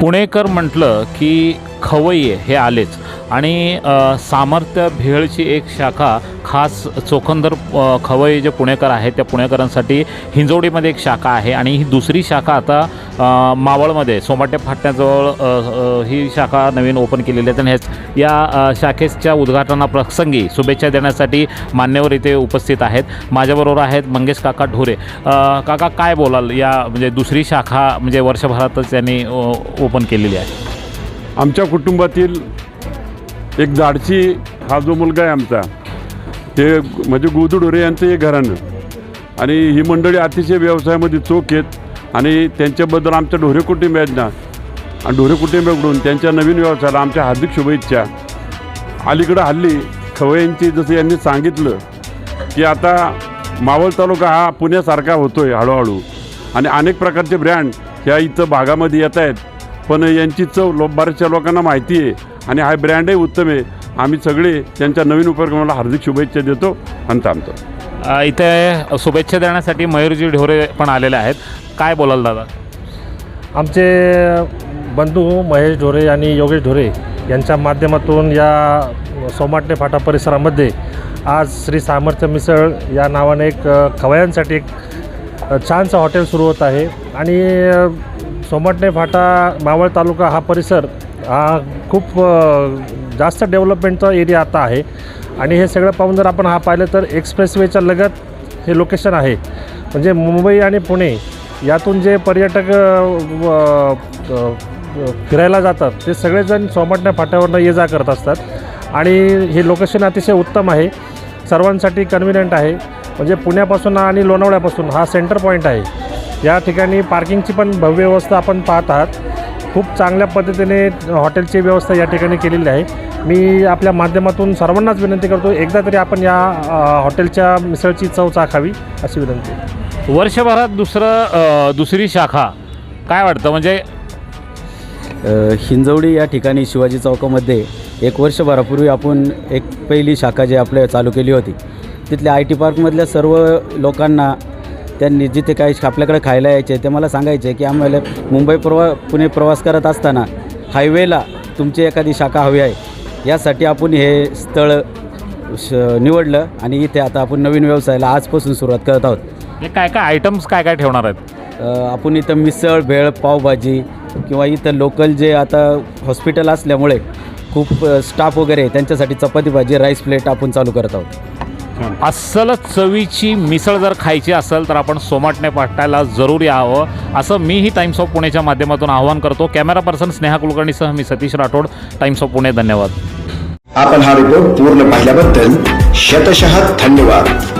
पुणेकर म्हटलं की खवय्ये हे आलेच. आणि सामर्थ्य भेळची एक शाखा खास चोखंदर खवय्ये जे पुणेकर आहेत त्या पुणेकरांसाठी हिंजवडीमध्ये एक शाखा आहे. आणि ही दुसरी शाखा आता मावळमध्ये सोमाटे फाटण्याजवळ ही शाखा नवीन ओपन केलेली आहे. आणि ह्याच या शाखेच्या उद्घाटनाप्रसंगी शुभेच्छा देण्यासाठी मान्यवर इथे उपस्थित आहेत. माझ्याबरोबर आहेत मंगेश काका ढोरे. काका काय बोलाल या म्हणजे दुसरी शाखा म्हणजे वर्षभरातच त्यांनी ओपन केलेली आहे? आमच्या कुटुंबातील एक जाडशी हा जो मुलगा आहे आमचा ते म्हणजे गोदुडोरे यांचं हे घराणं. आणि ही मंडळी अतिशय व्यवसायामध्ये चोख आहेत आणि त्यांच्याबद्दल आमच्या ढोरे कुटुंब आहेत ना आणि ढोरे कुटुंबाकडून त्यांच्या नवीन व्यवसायाला आमच्या हार्दिक शुभेच्छा. अलीकडं हल्ली खवयांची जसं यांनी सांगितलं की आता मावळ तालुका हा पुण्यासारखा होतो आहे हळूहळू. आणि अनेक प्रकारचे ब्रँड ह्या इथं भागामध्ये येत आहेत. पण यांची चव लो बऱ्याचशा लोकांना माहिती आहे आणि हा ब्रँडही उत्तम आहे. आम्ही सगळे त्यांच्या नवीन उपक्रमाला हार्दिक शुभेच्छा देतो आणि थांबतो. इथे शुभेच्छा देण्यासाठी मयूरजी ढोरे पण आलेले आहेत. काय बोलाल दादा? आमचे बंधू महेश ढोरे आणि योगेश ढोरे यांच्या माध्यमातून या सोमाटणे फाटा परिसरामध्ये आज श्री सामर्थ्य मिसळ या नावाने एक खवयांसाठी एक छानसं हॉटेल सुरू होत आहे. आणि सोमटणे फाटा मावळ तालुका हा परिसर हा खूप जास्त डेव्हलपमेंटचा एरिया आता आहे. आणि हे सगळं पाहून जर आपण हा पाहिलं तर एक्सप्रेसवेच्या लगत हे लोकेशन आहे. म्हणजे मुंबई आणि पुणे यातून जे पर्यटक व- फिरायला जातात ते सगळेजण सोमटण्या फाट्यावरनं ये जा करत असतात. आणि हे लोकेशन अतिशय उत्तम आहे. सर्वांसाठी कन्व्हिनियंट आहे. म्हणजे पुण्यापासून आणि लोणावळ्यापासून हा सेंटर पॉईंट आहे. या ठिकाणी पार्किंगची पण भव्य व्यवस्था आपण पाहत आहात. खूप चांगल्या पद्धतीने हॉटेलची व्यवस्था या ठिकाणी केलेली आहे. मी आपल्या माध्यमातून सर्वांनाच विनंती करतो एकदा तरी आपण या हॉटेलच्या मिसळची चव चाखावी अशी विनंती वर्षभरात दुसरं दुसरी शाखा काय वाटतं? म्हणजे हिंजवडी या ठिकाणी शिवाजी चौकामध्ये एक वर्षभरापूर्वी आपण एक पहिली शाखा जी आपल्या चालू केली होती. तिथल्या आय टी पार्कमधल्या सर्व लोकांना त्यांनी जिथे काही आपल्याकडे खायला यायचे ते मला सांगायचे की आम्हाला मुंबई प्रवा पुणे प्रवास करत असताना हायवेला तुमची एखादी शाखा हवी आहे. यासाठी आपण हे स्थळ श निवडलं आणि इथे आता आपण नवीन व्यवसायाला आजपासून सुरुवात करत आहोत. हे काय काय आयटम्स काय काय ठेवणार आहेत? आपण इथं मिसळ भेळ पावभाजी किंवा इथं लोकल जे आता हॉस्पिटल असल्यामुळे खूप स्टाफ वगैरे आहे, त्यांच्यासाठी चपाती भाजी राईस प्लेट आपण चालू करत आहोत. अस्सल चवीची मिसळ जर खायची असेल तर आपण सोमाटणे पाटायला जरूर यावं. असं मीही टाइम्स ऑफ पुणेच्या माध्यमातून आवाहन करतो. कॅमेरा पर्सन स्नेहा कुलकर्णीसह मी सतीश राठोड. टाइम्स ऑफ पुणे धन्यवाद. आपण हा रिपोर्ट पूर्ण पाहिल्याबद्दल शतशः धन्यवाद.